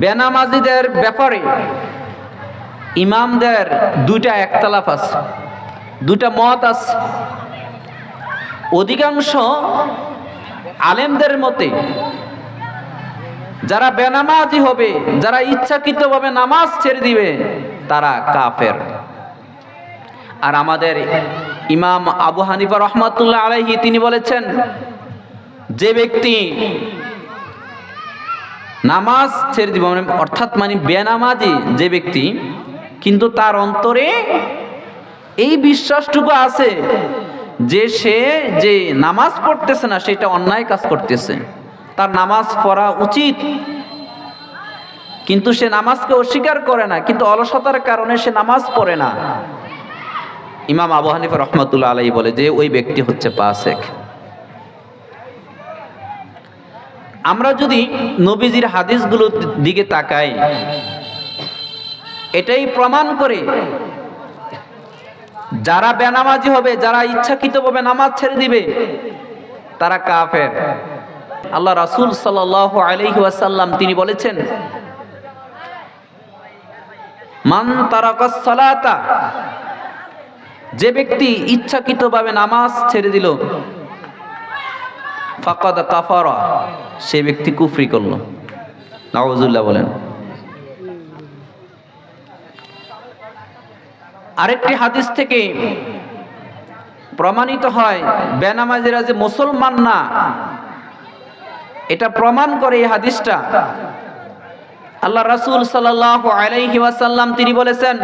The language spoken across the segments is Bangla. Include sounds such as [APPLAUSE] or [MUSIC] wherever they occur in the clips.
বেনামাজিদের ব্যাপারে ইমামদের দুইটা একতলাফ আছে দুটা মত আছে। অধিকাংশ আলেমদের মতে যারা বেনামাজি হবে, যারা ইচ্ছাকৃতভাবে নামাজ ছেড়ে দিবে, তারা কাফের। আর আমাদের ইমাম আবু হানিফা রহমাতুল্লাহ আলাইহি তিনি বলেছেন, যে ব্যক্তি নামাজ ছেড়ে দিব মানে অর্থাৎ মানে বেনামাজি যে ব্যক্তি, কিন্তু তার অন্তরে এই বিশ্বাসটুকু আছে যে সে যে নামাজ পড়তেছে না, সেটা অন্যায় কাজ করতেছে। তার নামাজ পড়া উচিত। কিন্তু সে নামাজকে অস্বীকার করে না, কিন্তু অলসতার কারণে সে নামাজ পড়ে না। ইমাম আবু হানিফা রহমতুল্লাহ আলাই বলে যে, ওই ব্যক্তি হচ্ছে পাসেক আমরা যদি নবীজির হাদিসগুলোর দিকে তাকাই, এটাই প্রমাণ করে যারা বেনামাজি হবে, যারা ইচ্ছাকৃতভাবে নামাজ ছেড়ে দিবে, তারা কাফের। আল্লাহ রাসুল সাল্লাল্লাহু আলাইহি ওয়াসাল্লাম তিনি বলেছেন, মান তারাকাস সালাতা, যে ব্যক্তি ইচ্ছাকৃতভাবে নামাজ ছেড়ে দিল ফাকাদ কাফারা, সে ব্যক্তি কুফরি করল। নাউজুল্লাহ বলেন। আরেকটি হাদিস থেকে প্রমাণিত হয়, বেনামাজিরা যে মুসলমান না, এটা প্রমাণ করে এই হাদিসটা। আল্লাহ রাসূল সাল্লাল্লাহু আলাইহি ওয়াসাল্লাম তিনি বলেছেন,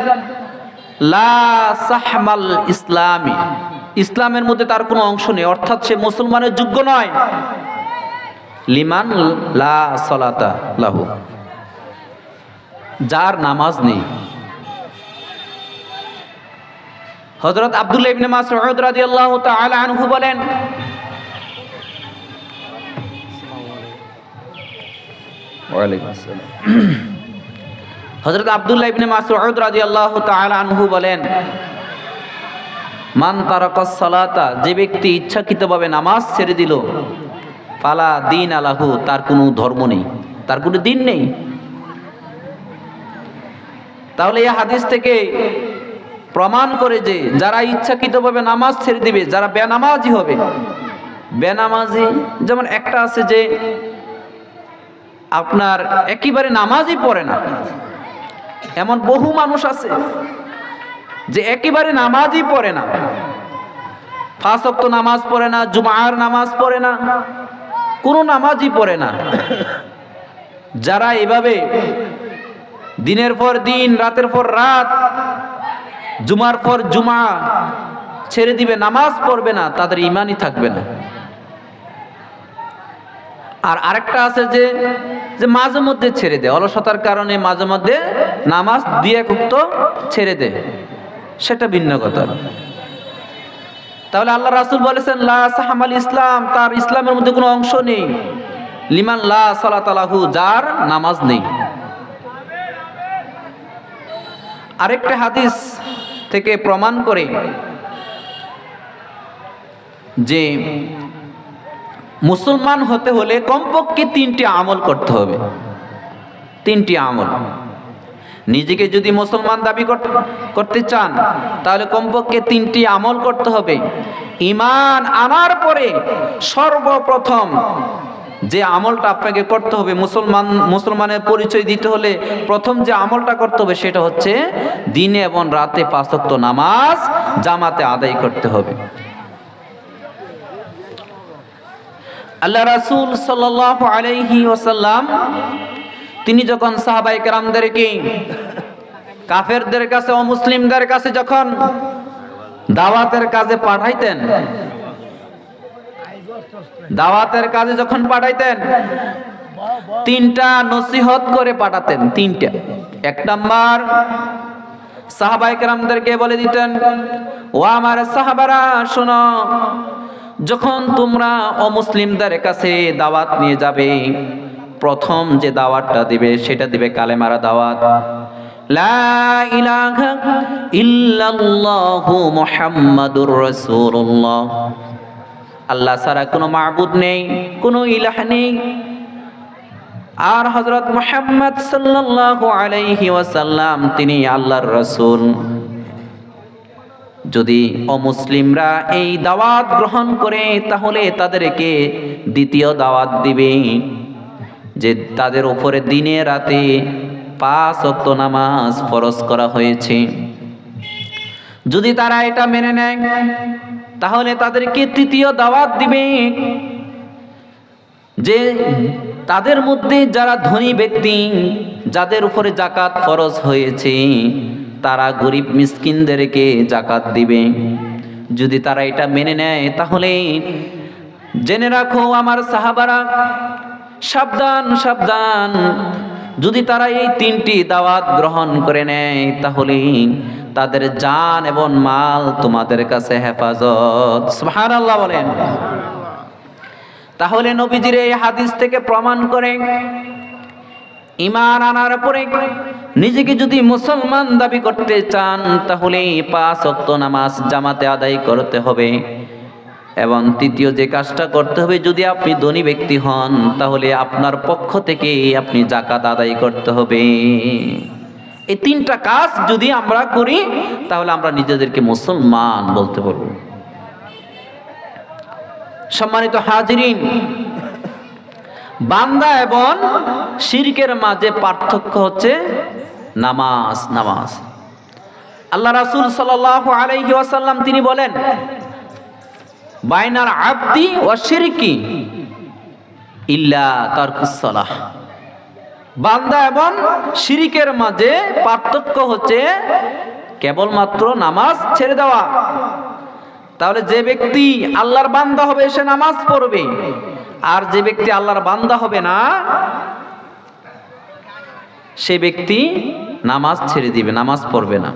লা সাহমাল ইসলামী। ইসলামের মধ্যে তার কোনো অংশ নেই, অর্থাৎ সে মুসলমানের যোগ্য নয়। লিমান লা লাহু। যার নামাজ নেই। হযরত আব্দুল্লাহ ইবনে মাসউদ রাদিয়াল্লাহু তাআলা আনহু বলেন হযরত আব্দুল্লাহ ইবনে মাসউদ রাদিয়াল্লাহু তাআলা আনহু বলেন মান তারাকাস সালাতা, যে ব্যক্তি ইচ্ছাকৃতভাবে নামাজ ছেড়ে দিল পালা দিন আলাহু, তার কোনো ধর্ম নেই, তার কোনো দিন নেই। তাহলে এই হাদিস থেকে প্রমাণ করে যে যারা ইচ্ছাকৃতভাবে নামাজ ছেড়ে দিবে, যারা বেনামাজি হবে, বেনামাজি যেমন একটা আছে যে আপনার একেবারে নামাজই পড়ে না, এমন বহু মানুষ আছে যে একেবারে নামাজই পড়ে না। ওয়াক্ত নামাজ পড়ে না, জুমার নামাজ পড়ে না, কোনো নামাজই পড়ে না। যারা এভাবে দিনের পর দিন, রাতের পর রাত, জুমার পর জুমা ছেড়ে দিবে, নামাজ পড়বে না, তাদের ইমানই থাকবে না। আর আরেকটা আছে যে যে মাঝে মধ্যে ছেড়ে দেয়, অলসতার কারণে মাঝে মধ্যে নামাজ দিয়ে কুক্ত ছেড়ে দেয়। সেটা ভিন্ন কথা। তাহলে আল্লাহ রাসুল বলেছেন, লা সাহামাল ইসলাম তার ইসলামের মধ্যে কোনো অংশ নেই। লিমান লা সালাতালাহু যার নামাজ নেই। আরেকটা হাদিস থেকে প্রমাণ করে যে মুসলমান হতে হলে কমপক্ষে তিনটি আমল করতে হবে। তিনটি আমল। নিজেকে যদি মুসলমান দাবি করতে চান, তাহলে কমপক্ষে তিনটি আমল করতে হবে। ইমান আনার পরে সর্বপ্রথম যে আমলটা আপনাকে করতে হবে, মুসলমান, মুসলমানের পরিচয় দিতে হলে প্রথম যে আমলটা করতে হবে সেটা হচ্ছে দিনে এবং রাতে পাঁচক্ত নামাজ জামাতে আদায় করতে হবে। আল্লাহ রাসুল সাল্লাল্লাহু আলাইহি ওয়াসাল্লাম তিনি যখন সাহাবাই কেরামদেরকে কাফেরদের কাছে ও মুসলিমদের কাছে যখন দাওয়াতের কাজে পাঠাইতেন, দাওয়াতের কাজে যখন পাঠাইতেন, তিনটা নসিহত করে পাঠাতেন, তিনটা। এক নাম্বার, সাহাবাই কেরামদেরকে বলে দিতেন, ও আমার সাহাবারা, শোনো, যখন তোমরা অমুসলিমদের কাছে দাওয়াত নিয়ে যাবে প্রথম যে দাওয়াতটা দিবে, সেটা দিবে কালেমারা দাওয়াত। লা ইলাহা ইল্লাল্লাহু মুহাম্মাদুর রাসূলুল্লাহ। আল্লাহ ছাড়া কোনো মাবুদ নেই, কোনো ইলাহ নেই। আর হজরত মোহাম্মদ সাল্লাল্লাহু আলাইহি ওয়াসাল্লাম, তিনি আল্লাহর রসুল। যদি অমুসলিমরা এই দাওয়াত গ্রহণ করে, তাহলে তাদেরকে দ্বিতীয় দাওয়াত দিবে। যে তাদের উপরে দিনে রাতে পাঁচ অক্ত নামাজ ফরজ করা হয়েছে। যদি তারা এটা মেনে নেয়, তাহলে তাদেরকে তৃতীয় দাওয়াত দিবে যে তাদের মধ্যে যারা ধনী ব্যক্তি, যাদের উপরে জাকাত ফরজ হয়েছে, তারা গরিব মিসকিনদেরকে জাকাত দিবে। যদি তারা এটা মেনে নেয়, তাহলে জেনে রাখো আমার সাহাবারা সাবধান সাবধান। যদি তারা এই তিনটি দাওয়াত গ্রহণ করে নেয়, তাহলে তাদের জান এবং মাল তোমাদের কাছে হেফাজত। সুবহানাল্লাহ বলেন। তাহলে নবীজির এই হাদিস থেকে প্রমাণ করে ইমান আনার পরে নিজেকে যদি মুসলমান দাবি করতে চান, তাহলে পাঁচ অক্ত নামাজ জামাতে আদায় করতে হবে। এবং তৃতীয় যে কাজটা করতে হবে, যদি আপনি ধনী ব্যক্তি হন, তাহলে আপনার পক্ষ থেকে আপনি জাকাত আদায় করতে হবে। এই তিনটা কাজ যদি আমরা করি, তাহলে আমরা নিজেদেরকে মুসলমান বলতে পারব। সম্মানিত হাজিরিন, বান্দা এবং শিরকের মাঝে পার্থক্য হচ্ছে নামাজ নামাজ। আল্লাহ রাসূল সাল্লাল্লাহু আলাইহি ওয়াসাল্লাম তিনি বলেন বাইনার আব্দি ও শিরকি ইল্লা তারকুস সালাহ বান্দা এবং শিরিকের মাঝে পার্থক্য হচ্ছে কেবলমাত্র নামাজ ছেড়ে দেওয়া। তাহলে যে ব্যক্তি আল্লাহর বান্দা হবে, সে নামাজ পড়বে। আর যে ব্যক্তি আল্লাহর বান্দা হবে না, সে ব্যক্তি নামাজ ছেড়ে দিবে, নামাজ পড়বে না।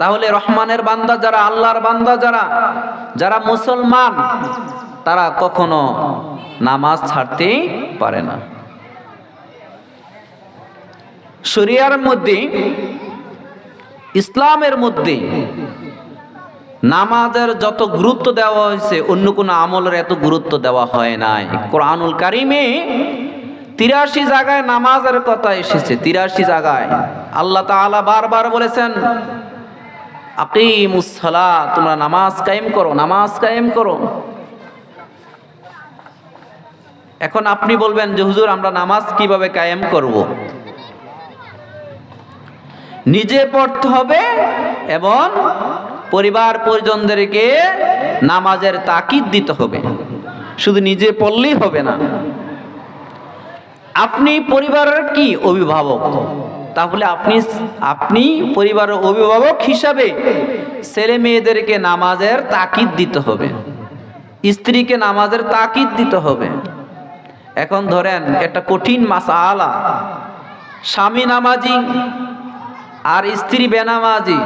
তাহলে রহমানের বান্দা যারা, আল্লাহর বান্দা যারা যারা মুসলমান, তারা কখনো নামাজ ছাড়তে পারে না। শরিয়ার মধ্যে, ইসলামের মধ্যে নামাজের যত গুরুত্ব দেওয়া হয়েছে, অন্য কোনো আমলের এত গুরুত্ব দেওয়া হয় নাই। কোরআনুল কারিমে তিরাশি জায়গায় নামাজের কথা এসেছে, তিরাশি জায়গায়। আল্লাহ তাআলা বারবার বলেছেন আকিমুসসালা, তোমরা নামাজ কায়েম করো, নামাজ কায়েম করো। এখন আপনি বলবেন যে, হুজুর, আমরা নামাজ কীভাবে কায়েম করব? নিজে পড়তে হবে এবং পরিবার পরিজনদেরকে নামাজের তাকিদ দিতে হবে। শুধু নিজে পড়লেই হবে না। আপনি পরিবারের কি অভিভাবক? তাহলে আপনি আপনি পরিবারের অভিভাবক হিসাবে ছেলে মেয়েদেরকে নামাজের তাকিদ দিতে হবে। স্ত্রীকে নামাজের তাকিদ দিতে হবে। এখন ধরেন একটা কঠিন মাসা আলা স্বামী নামাজি আর স্ত্রী বেনামাজি।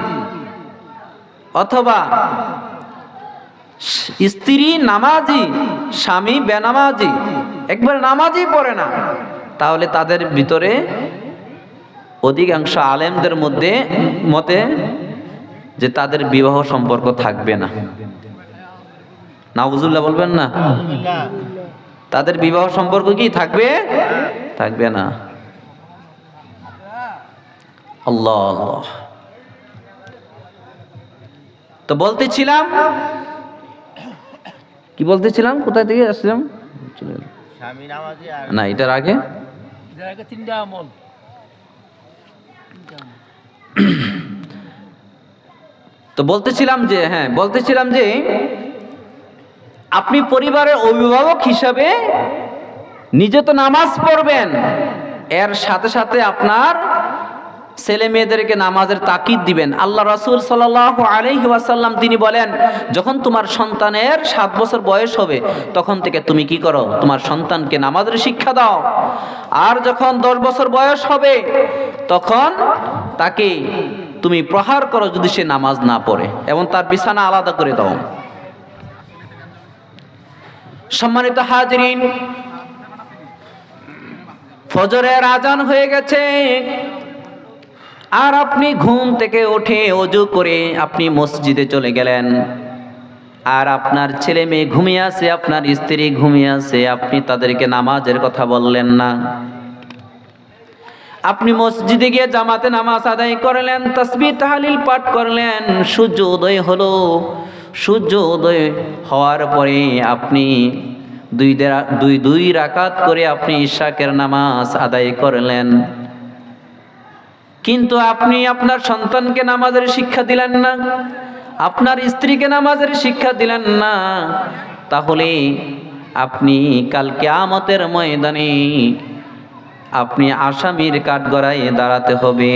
অথবা স্ত্রী নামাজি, স্বামী বেনামাজি। একবার নামাজি পড়ে না। তাহলে তাদের ভিতরে অধিকাংশ আলেমদের মধ্যে মতে যে তাদের বিবাহ সম্পর্ক থাকবে না। নাউজুল্লাহ বলবেন না? তাদের বিবাহ সম্পর্ক কি থাকবে? থাকবে না। আল্লাহ। আল্লাহ তো বলতেছিলাম কি বলতেছিলাম? কোথায় থেকে আসছিলাম না এটার আগে? এটার আগে তিনটা আমল। তো বলতেছিলাম যে হ্যাঁ বলতেছিলাম যে, আপনি পরিবারের অভিভাবক হিসাবে নিজে তো নামাজ পড়বেন, এর সাথে সাথে আপনার ছেলে মেয়েদেরকে নামাজের তাকিদ দিবেন। আল্লাহ রাসূল সাল্লাল্লাহু আলাইহি ওয়াসাল্লাম তিনি বলেন, যখন তোমার সন্তানের সাত বছর বয়স হবে, তখন থেকে তুমি কি করো? তোমার সন্তানকে নামাজের শিক্ষা দাও। আর যখন দশ বছর বয়স হবে, তখন তাকে তুমি প্রহার করো যদি সে নামাজ না পড়ে এবং তার বিছানা আলাদা করে দাও। সম্মানিত হাজরিন, ফজরের আজান হয়ে গেছে। আর আপনি ঘুম থেকে উঠে অজু করে আপনি মসজিদে চলে গেলেন। আর আপনার ছেলে মেয়ে ঘুমিয়ে আছে, আপনার স্ত্রী ঘুমিয়ে আছে, আপনি তাদেরকে নামাজের কথা বললেন না। আপনি মসজিদে গিয়ে জামাতে নামাজ আদায় করলেন তসবি তাহালিল পাঠ করলেন সূর্য উদয় হলো। সূর্য উদয় হওয়ার পরে আপনি দুই দুই দুই রাকাত করে আপনি ইশাকের নামাজ আদায় করলেন। কিন্তু আপনি আপনার সন্তানকে নামাজের শিক্ষা দিলেন না, আপনার স্ত্রীকে নামাজের শিক্ষা দিলেন না, তাহলে আপনি কালকে কিয়ামতের ময়দানে আপনি আসামির কাঠগড়ায় দাঁড়াতে হবে।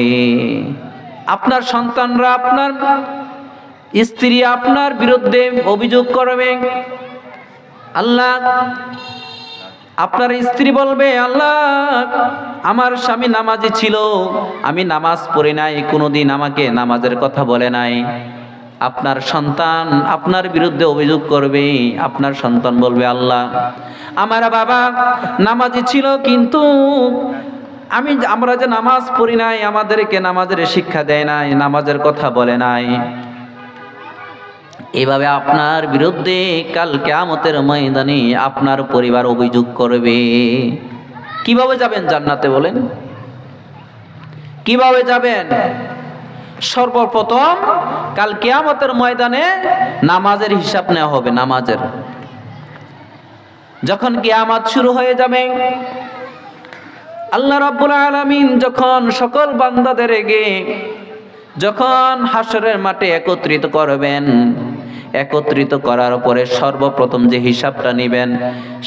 আপনার সন্তানরা আপনার স্ত্রী আপনার বিরুদ্ধে অভিযোগ করবে। আল্লাহ আপনার স্ত্রী বলবে, আল্লাহ, আমার স্বামী নামাজি ছিল। আমি নামাজ পড়ি নাই, কোনোদিন আমাকে নামাজের কথা বলে নাই। আপনার সন্তান আপনার বিরুদ্ধে অভিযোগ করবে। আপনার সন্তান বলবে, আল্লাহ, আমার বাবা নামাজি ছিল, কিন্তু আমি আমরা যে নামাজ পড়ি নাই, আমাদেরকে নামাজের শিক্ষা দেয় নাই, নামাজের কথা বলে নাই। এভাবে আপনার বিরুদ্ধে কাল কেয়ামতের ময়দানে আপনার পরিবার অভিযোগ করবে। কীভাবে যাবেন জান্নাতে বলেন? কীভাবে যাবেন? সর্বপ্রথম কাল কেয়ামতের ময়দানে নামাজের হিসাব নেওয়া হবে, নামাজের। যখন কিয়ামত শুরু হয়ে যাবে, আল্লাহ রাব্বুল আলামিন যখন সকল বান্দাদেরকে যখন হাসরের মাঠে একত্রিত করবেন একত্রিত করার পরে সর্বপ্রথম যে হিসাবটা নেবেন,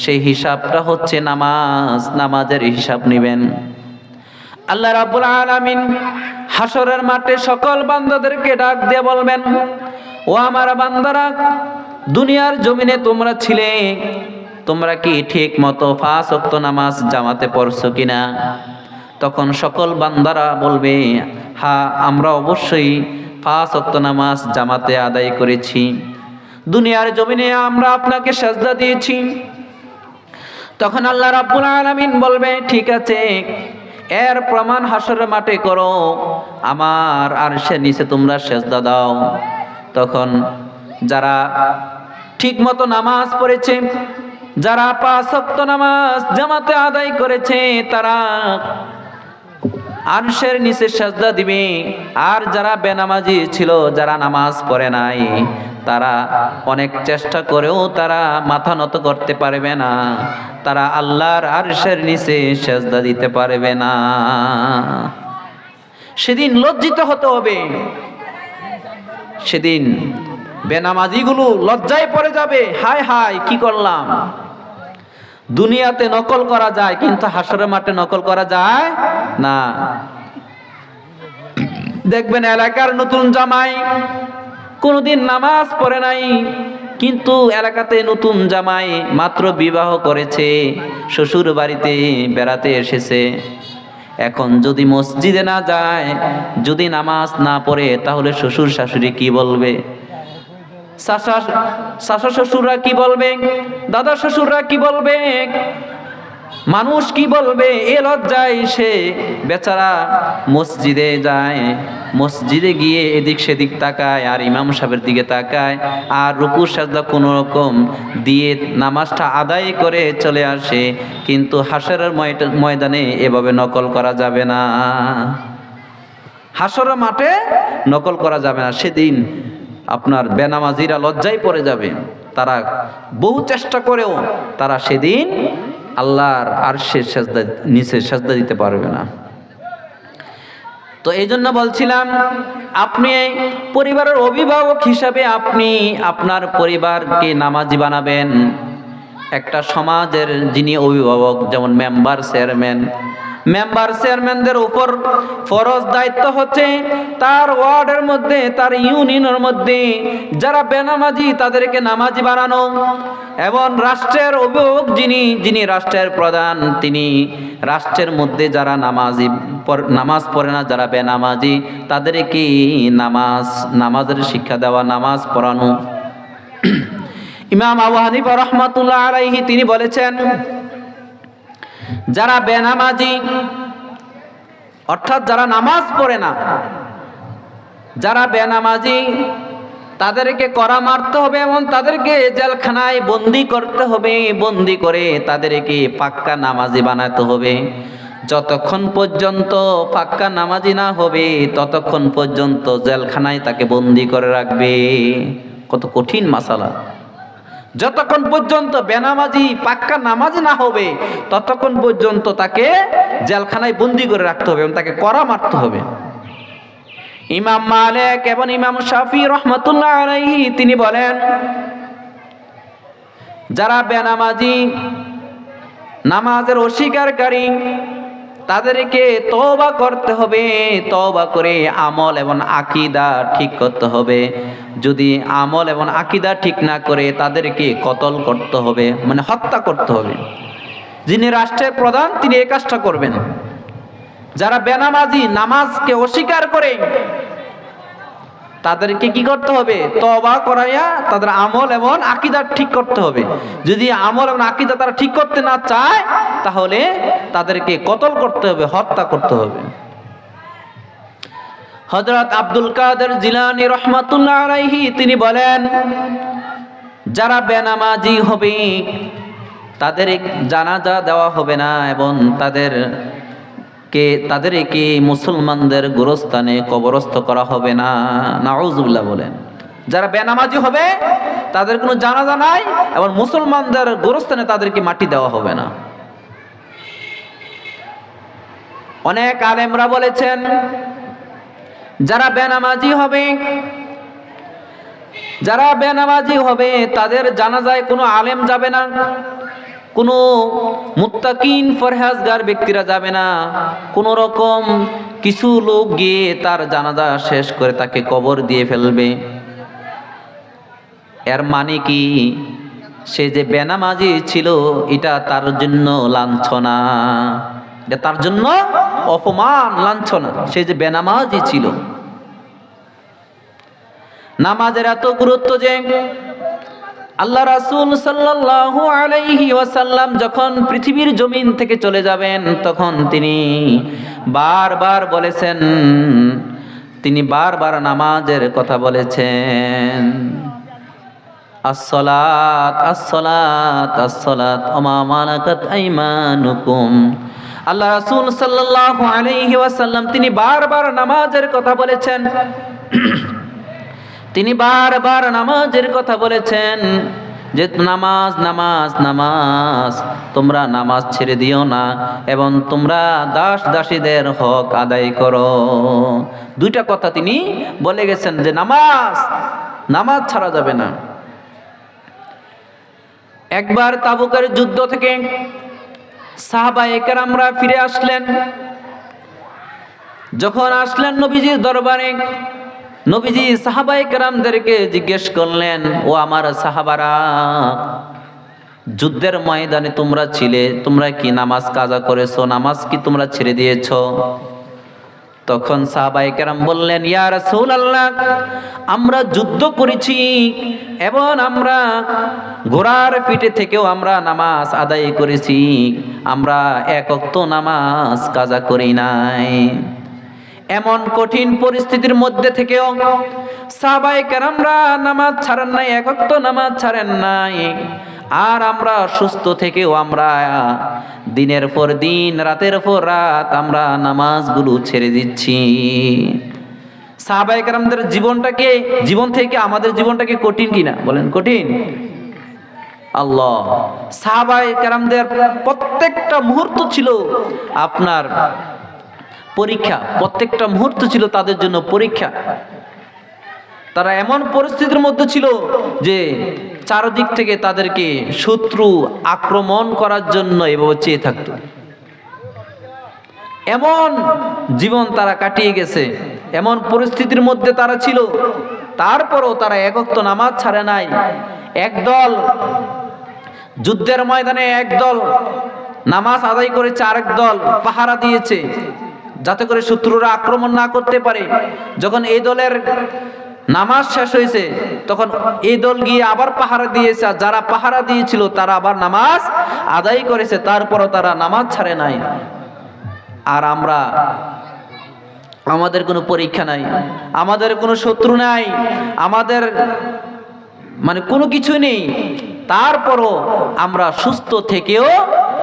সেই হিসাবটা হচ্ছে নামাজ, নামাজের হিসাব নেবেন। আল্লাহ রাব্বুল আলামিন হাসরের মাঠে সকল বান্দাদেরকে ডাক দিয়ে বলবেন, ও আমার বান্দারা, দুনিয়ার জমিনে তোমরা ছিলে, তোমরা কি ঠিক মতো ফাঁস অক্ত নামাজ জামাতে পড়ছো কিনা? তখন সকল বান্দারা বলবে হ্যাঁ আমরা অবশ্যই পাঁচ অক্ত নামাজ জামাতে আদায় করেছি। দুনিয়ার জমিনে আমরা আপনাকে সাজদা দিয়েছি। তখন আল্লাহ রাব্বুল আলামিন বলবে, ঠিক আছে, এর প্রমাণ হাসরের মাঠে করো। আমার আর সে নিচে তোমরা সেজদা দাও। তখন যারা ঠিক মতো নামাজ পড়েছে, যারা পাঁচ নামাজ জামাতে আদায় করেছে, তারা আরশের নিচে সাজদা দিবে। আর যারা বেনামাজি ছিল, যারা নামাজ পড়ে নাই, তারা অনেক চেষ্টা করেও তারা মাথা নত করতে পারবে না। তারা আল্লাহর আরশের নিচে সাজদা দিতে পারবে না। সেদিন লজ্জিত হতে হবে। সেদিন বেনামাজিগুলো লজ্জায় পড়ে যাবে। হায় হায়, কি করলাম? দুনিয়াতে নকল করা যায়, কিন্তু হাসরের মাঠে নকল করা যায় না। দেখবেন এলাকার নতুন জামাই কোনোদিন নামাজ পড়ে নাই, কিন্তু এলাকাতে নতুন জামাই মাত্র বিবাহ করেছে শ্বশুর বাড়িতে বেড়াতে এসেছে। এখন যদি মসজিদে না যায়, যদি নামাজ না পড়ে, তাহলে শ্বশুর শাশুড়ি কি বলবে? শাশা শ্বশুররা কি বলবে? দাদা শ্বশুররা কি বলবে? মানুষ কি বলবে? এ লজ্জায় সে বেচারা মসজিদে যায়, মসজিদে গিয়ে এদিক সেদিক তাকায়, আর ইমাম সাহেবের দিকে তাকায়, আর রুকু সাজদা কোনো রকম দিয়ে নামাজটা আদায় করে চলে আসে, কিন্তু হাসরের ময়দানে এভাবে নকল করা যাবে না। হাসরের মাঠে নকল করা যাবে না। সেদিন আপনার বেনামাজিরা লজ্জায় পড়ে যাবে। তারা বহু চেষ্টা করেও তারা সেদিন আল্লাহর আর সাজদা, নিচে সাজদা দিতে পারবে না। তো এই জন্য বলছিলাম, আপনি পরিবারের অভিভাবক হিসাবে আপনি আপনার পরিবারকে নামাজি বানাবেন। একটা সমাজের যিনি অভিভাবক, যেমন মেম্বার চেয়ারম্যান। মেম্বার চেয়ারম্যানদের উপর ফরজ দায়িত্ব হচ্ছে তার ওয়ার্ডের মধ্যে, তার ইউনিয়নের মধ্যে যারা বেনামাজি, তাদেরকে নামাজি বানানো। এবং রাষ্ট্রের অভিভাবক যিনি যিনি রাষ্ট্রের প্রধান, তিনি রাষ্ট্রের মধ্যে যারা নামাজি নামাজ পড়ে না, যারা বেনামাজি, তাদেরকে নামাজ, নামাজের শিক্ষা দেওয়া, নামাজ পড়ানো? ইমাম আবু হানিফা রহমাতুল্লাহ আলাইহি, তিনি বলেছেন, যারা বেনামাজি, অর্থাৎ যারা নামাজ পড়ে না, যারা বেনামাজি, তাদেরকে করা মারতে হবে এবং তাদেরকে জেলখানায় বন্দি করতে হবে, বন্দি করে তাদেরকে পাক্কা নামাজি বানাতে হবে। যতক্ষণ পর্যন্ত পাক্কা নামাজি না হবে, ততক্ষণ পর্যন্ত জেলখানায় তাকে বন্দি করে রাখবে। কত কঠিন মাসালা। যতক্ষণ পর্যন্ত বেনামাজি পাক্কা নামাজ না হবে, ততক্ষণ পর্যন্ত তাকে জেলখানায় বন্দি করে রাখতে হবে এবং তাকে করা মারতে হবে। ইমাম মালিক এবং ইমাম শাফি রহমতুল্লাহ আলাইহি তিনি বলেন, যারা বেনামাজি নামাজের অস্বীকারী তাদেরকে তওবা করতে হবে, তওবা করে আমল এবং আকিদা ঠিক করতে হবে। যদি আমল এবং আকিদা ঠিক না করে তাদেরকে কতল করতে হবে মানে হত্যা করতে হবে। যিনি রাষ্ট্রের প্রধান, তিনি এই কাজটা করবেন। যারা বেনামাজি, নামাজকে অস্বীকার করে তাদেরকে কি করতে হবে? তবা করাইয়া তাদের আমল এবং আকিদার ঠিক করতে হবে। যদি আমল এবং আকিদা তারা ঠিক করতে না চায়, তাহলে তাদেরকে কতল করতে হবে, হত্যা করতে হবে। হজরত আব্দুল কাদের জিলানি রহমাতুল্লাহ তিনি বলেন, যারা বেনামাজি হবে, তাদের জানাজা দেওয়া হবে না এবং তাদের কে তাদেরকে মুসলমানদের গোরস্থানে কবরস্থ করা হবে না। নাউজুল্লাহ বলেন। যারা বেনামাজি হবে, তাদের কোনো জানাজা নাই এবং মুসলমানদের গোরস্থানে তাদেরকে মাটি দেওয়া হবে না। অনেক আলেমরা বলেছেন, যারা বেনামাজি হবে, যারা বেনামাজি হবে, তাদের জানাজায় কোনো আলেম যাবে না। কোনো মুত্তাকিন ফরহাজগার ব্যক্তিরা যাবে না। কোনো রকম কিছু লোক গিয়ে তার জানাজা শেষ করে তাকে কবর দিয়ে ফেলবে। এর মানে কি? সে যে বেনামাজি ছিল, এটা তার জন্য লাঞ্ছনা। এটা তার জন্য অপমান, লাঞ্ছনা। সে যে বেনামাজি ছিল। নামাজের এত গুরুত্ব যে আল্লাহ রাসূল সাল্লাল্লাহু আলাইহি ওয়াসাল্লাম যখন পৃথিবীর জমিন থেকে চলে যাবেন, তখন তিনি বারবার বলেছেন, তিনি বারবার নামাজের কথা বলেছেন। আসসালাত আসসালাত আসসালাত, ওমা মালাকাত আইমানুকুম। আল্লাহ রাসূল সাল্লাল্লাহু আলাইহি ওয়াসাল্লাম তিনি বারবার নামাজের কথা বলেছেন। তিনি বারবার নামাজের কথা বলেছেন যে নামাজ নামাজ নামাজ, তোমরা নামাজ ছেড়ে দিও না এবং তোমরা দাস দাসীদের হক আদায় করো। দুইটা কথা তিনি বলে গেছেন যে নামাজ নামাজ ছাড়া যাবে না। একবার তাবুকের যুদ্ধ থেকে সাহাবা একরামরা ফিরে আসলেন। যখন আসলেন নবীজির দরবারে নবীজি সাহাবাই কেরামদেরকে জিজ্ঞেস করলেন, ও আমার সাহাবারা, যুদ্ধের ময়দানে তোমরা ছিলে, তোমরা কি নামাজ কাজা করেছ, নামাজ কি তোমরা ছেড়ে দিয়েছ? তখন সাহাবাই কেরাম বললেন, ইয়া রাসূলুল্লাহ, আমরা যুদ্ধ করেছি, এবং আমরা ঘোড়ার পিঠে থেকেও আমরা নামাজ আদায় করেছি, আমরা একক নামাজ কাজা করি নাই। এমন কঠিন পরিস্থিতির মধ্যে থেকেও সাহাবাই কেরামরা নামাজ ছাড়েন নাই একক নামাজ ছাড়েন নাই। আর আমরা সুস্থ থেকেও আমরা দিনের পর দিন, রাতের পর রাত আমরা নামাজগুলো ছেড়ে দিচ্ছি। সাহাবাই কেরামদের জীবনটাকে, জীবন থেকে আমাদের জীবনটাকে কঠিন কিনা? বলেন, কঠিন। আল্লাহ সাহাবাই কেরামদের প্রত্যেকটা মুহূর্ত ছিল আপনার পরীক্ষা। প্রত্যেকটা মুহূর্ত ছিল তাদের জন্য পরীক্ষা। তারা এমন পরিস্থিতির মধ্যে ছিল যে চারদিক থেকে তাদেরকে শত্রু আক্রমণ করার জন্য এভাবে চেয়ে থাকত। এমন জীবন তারা কাটিয়ে গেছে। এমন পরিস্থিতির মধ্যে তারা ছিল। তারপরও তারা একত্র নামাজ ছাড়ে নাই। একদল যুদ্ধের ময়দানে একদল নামাজ আদায় করেছে, আরেক দল পাহারা দিয়েছে। যাতে করে শত্রুরা আক্রমণ না করতে পারে। যখন এই দলের নামাজ শেষ হয়েছে, তখন এই দল গিয়ে আবার পাহারা দিয়েছে, আর যারা পাহারা দিয়েছিল, তারা আবার নামাজ আদায় করেছে, তারপরও তারা নামাজ ছাড়ে নাই। আর আমরা, আমাদের কোনো পরীক্ষা নাই, আমাদের কোনো শত্রু নাই, আমাদের মানে কোনো কিছু নেই। তারপরও আমরা সুস্থ থেকেও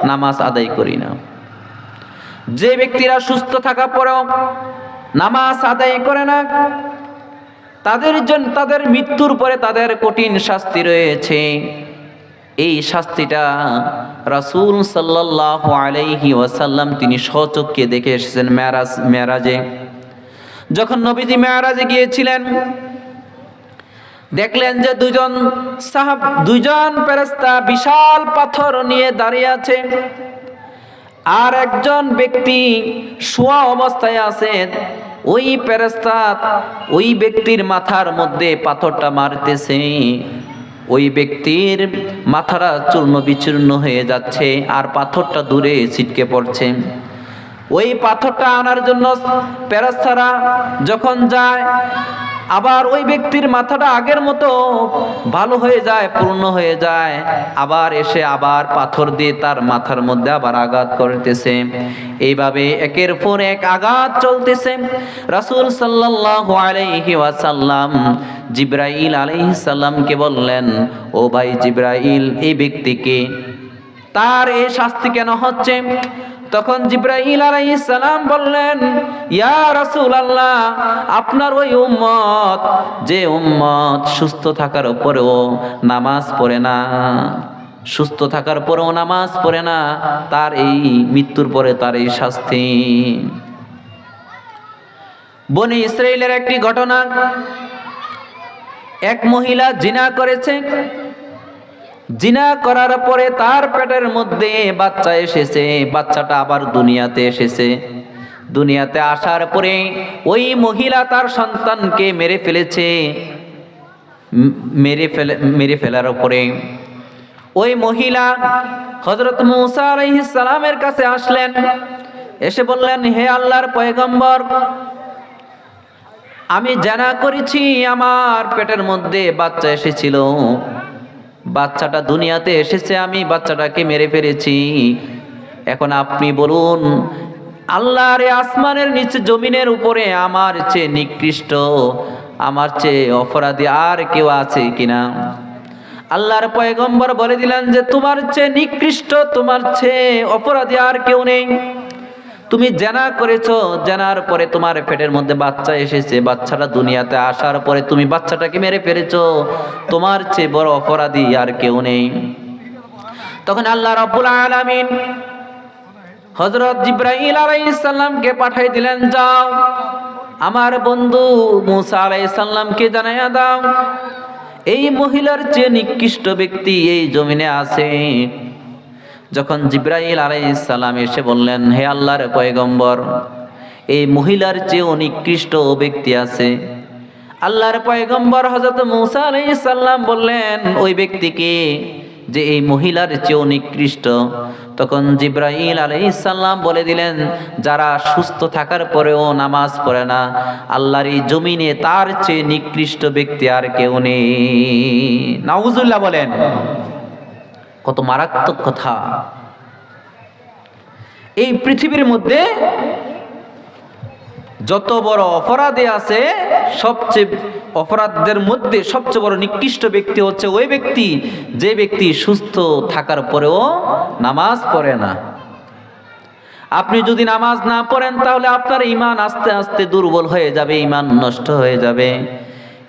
নামাজ আদায় করি না। যে ব্যক্তিরা সুস্থ থাকা পরেও নামাজ আদায় করে না, তাদের জন্য তাদের মৃত্যুর পরে তাদের কঠিন শাস্তি রয়েছে। এই শাস্তিটা রাসূল সাল্লাল্লাহু আলাইহি ওয়াসাল্লাম তিনি স্বচক্ষে দেখে এসেছেন মেরাজ মেরাজে যখন নবীজি মেরাজে গিয়েছিলেন, দেখলেন যে দুজন সাহাব, দুজন ফেরেশতা বিশাল পাথর নিয়ে দাঁড়িয়ে আছে। আর একজন ব্যক্তি শোয়া অবস্থায় আছেন, ওই ফেরেশতা ওই ব্যক্তির মাথার মধ্যে পাথরটা মারতেছে। ওই ব্যক্তির মাথাটা চূর্ণ বিচূর্ণ হয়ে যাচ্ছে আর পাথরটা দূরে ছিটকে পড়ছে। ওই পাথরটা আনার জন্য প্যারাস্তারা যখন যায় আবার ওই ব্যক্তির মাথাটা আগের মতো ভালো হয়ে যায়, পূর্ণ হয়ে যায়। আবার এসে আবার পাথর দিয়ে তার মাথার মধ্যে আবার আঘাত করতেছে। এইভাবে একের পর এক আঘাত চলতেছে। রাসূল সাল্লাল্লাহু আলাইহি ওয়াসাল্লাম জিব্রাইল আলাইহিস সালামকে বললেন, ও ভাই জিব্রাইল, এই ব্যক্তিকে তার এই শাস্তি কেন হচ্ছে? তখন জিব্রাইল আলাইহিস সালাম বললেন, ইয়া রাসূলুল্লাহ, আপনার ওই উম্মত, যে উম্মত সুস্থ থাকার উপরেও নামাজ পড়ে না, সুস্থ থাকার পরেও নামাজ পড়ে না, তার এই মৃত্যুর পরে তার এই শাস্তি। বনি ইসরায়েলের একটি ঘটনা, এক মহিলা জিনা করেছে। জিনা করার পরে তার পেটের মধ্যে বাচ্চা এসেছে, বাচ্চাটা আবার দুনিয়াতে এসেছে। দুনিয়াতে আসার পরে ওই মহিলা তার সন্তানকে মেরে ফেলেছে। মেরে ফেলে, মেরে ফেলার পরে ওই মহিলা হজরত মুসা সালামের কাছে আসলেন। এসে বললেন, হে আল্লাহর পয়গম্বর, আমি জানা করেছি আমার পেটের মধ্যে বাচ্চা এসেছিল। বাচ্চাটা দুনিয়াতে এসেছে, আমি বাচ্চাটাকে মেরে ফেলেছি। এখন আপনি বলুন, আল্লাহর আসমানের নিচে জমিনের উপরে আমার চেয়ে নিকৃষ্ট, আমার চেয়ে অপরাধী আর কেউ আছে কিনা? আল্লাহর পয়গম্বর বলে দিলেন যে, তোমার চেয়ে নিকৃষ্ট, তোমার চেয়ে অপরাধী আর কেউ নেই। তুমি জানা করেছ, জানার পরে তোমার পেটের মধ্যে বাচ্চা এসেছে, বাচ্চাটা দুনিয়াতে আসার পরে তুমি বাচ্চাটাকে মেরে ফেলেছো, তোমার চেয়ে বড় অপরাধী আর কেউ নেই। তখন আল্লাহ রাব্বুল আলামিন হযরত জিব্রাইল আলাইহিস সালামকে পাঠাই দিলেন, যাও, আমার বন্ধু মুসা আলাইহিস সালামকে জানাইয়া দাও, এই মহিলার চেয়ে নিকৃষ্ট ব্যক্তি এই জমিনে আছে। যখন জিব্রাইল আলাইহিস সালাম এসে বললেন, হে আল্লাহর পয়গম্বর, এই মহিলার চেয়ে নিকৃষ্ট ব্যক্তি আছে। আল্লাহর পয়গম্বর হযরত মুসা আলাইহিস সালাম বললেন, ওই ব্যক্তিকে যে এই মহিলার চেয়েও নিকৃষ্ট তখন জিব্রাইল আলাইহিস সালাম বলে দিলেন, যারা সুস্থ থাকার পরেও নামাজ পড়ে না, আল্লাহর এই জমিনে তার চেয়ে নিকৃষ্ট ব্যক্তি আর কেউ নেই। নাউজুল্লাহ বলেন। কত মারাত্মক কথা। এই পৃথিবীর মধ্যে যত বড় অপরাধে আছে, সবচেয়ে অপরাধদের মধ্যে সবচেয়ে বড় নিকৃষ্ট ব্যক্তি হচ্ছে ওই ব্যক্তি। যে ব্যক্তি সুস্থ থাকার পরেও নামাজ পড়ে না। আপনি যদি নামাজ না পড়েন, তাহলে আপনার ইমান আস্তে আস্তে দুর্বল হয়ে যাবে ইমান নষ্ট হয়ে যাবে।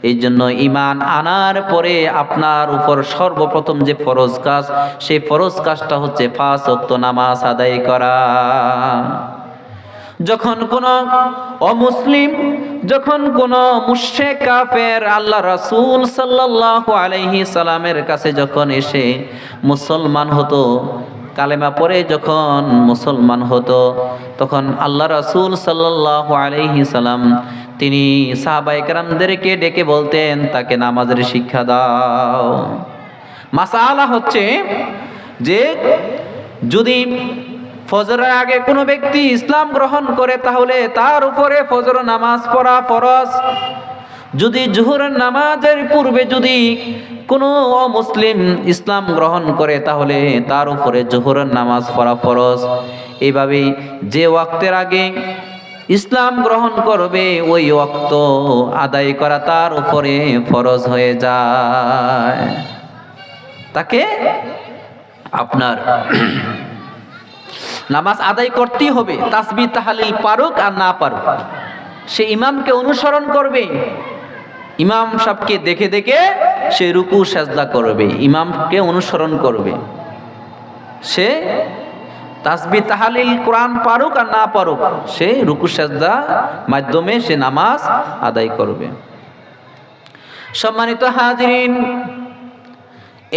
এই জন্য ইমান আনার পরে আপনার উপর সর্বপ্রথম যে ফরজ কাজ, সেই ফরজ কাজটা হচ্ছে পাঁচ ওয়াক্ত নামাজ আদায় করা। যখন কোন অমুসলিম, যখন কোন মুশরিক কাফের আল্লাহ রাসুল সাল্লাল্লাহু আলাইহি সালামের কাছে যখন এসে মুসলমান হতো, কালেমা পরে যখন মুসলমান হতো, তখন আল্লাহ রাসূল সাল্লাল্লাহু আলাইহি সালাম তিনি সাহাবায়ে কেরামদেরকে ডেকে বলতেন, তাকে নামাজের শিক্ষা দাও। মাসালা হচ্ছে যে, যদি ফজরের আগে কোনো ব্যক্তি ইসলাম গ্রহণ করে, তাহলে তার উপরে ফজর নামাজ পড়া ফরজ। যদি জোহরের নামাজের পূর্বে যদি কোনো অমুসলিম ইসলাম গ্রহণ করে, তাহলে তার উপরে জোহরের নামাজ পড়া ফরজ। এভাবেই যে ওয়াক্তের আগে ইসলাম গ্রহণ করবে, ওই অক্ত আদায় করা তার উপরে ফরজ হয়ে যায়। তাকে আপনার নামাজ আদায় করতেই হবে তাসবি তাহালিল পারুক আর না পারুক। সে ইমামকে অনুসরণ করবে, ইমাম সাহকে দেখে দেখে সে রুকু, সাজদা করবে, ইমামকে অনুসরণ করবে। সে তাসবি তাহালিল কোরআন পারুক আর না পারুক, সে রুকু সাজদা মাধ্যমে সে নামাজ আদায় করবে। সম্মানিত হাজিরিন,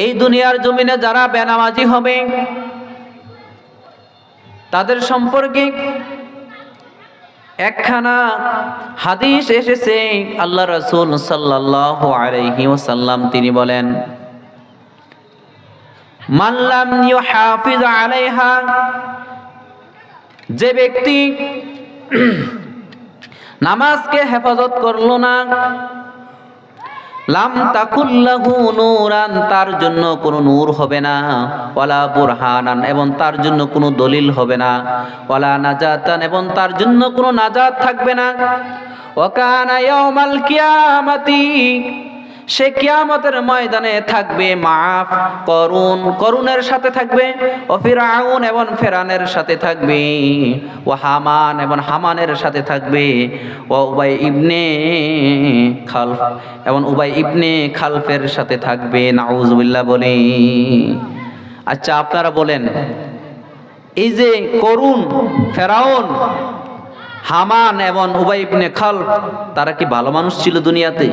এই দুনিয়ার জমিনে যারা বেনামাজি হবে, তাদের সম্পর্কে একখানা হাদিস এসেছে। আল্লাহ রসুল সাল্লাহ আলাইহি ওসাল্লাম তিনি বলেন মাল্লাম হাফিজ আলাইহা, যে ব্যক্তি [CLEARS THROAT] নামাজকে হেফাজত করল না, লাম তাকুল্লাহু নূরান, তার জন্য কোনো নূর হবে না, ওয়ালা বুরহানান, এবং তার জন্য কোনো দলিল হবে না, ওয়ালা নাজাতান, এবং তার জন্য কোনো নাজাত থাকবে না। ওয়াকানা ইয়াউমাল কিয়ামাতি সে কিয়ামতের ময়দানে থাকবে, মাফ করুন। করুণের সাথে থাকবে, ও ফিরাউন এবং ফেরানের সাথে থাকবে, ও হামান এবং হামানের সাথে থাকবে, ও উবাই ইবনে খালফ এবং উবাই ইবনে খালফের সাথে থাকবে। নাউজুবিল্লাহ বলে। আচ্ছা আপনারা বলেন, এই যে করুণ ফেরাউন, হামান এবং উবাই ইবনে খালফ, তারা কি ভালো মানুষ ছিল দুনিয়াতে?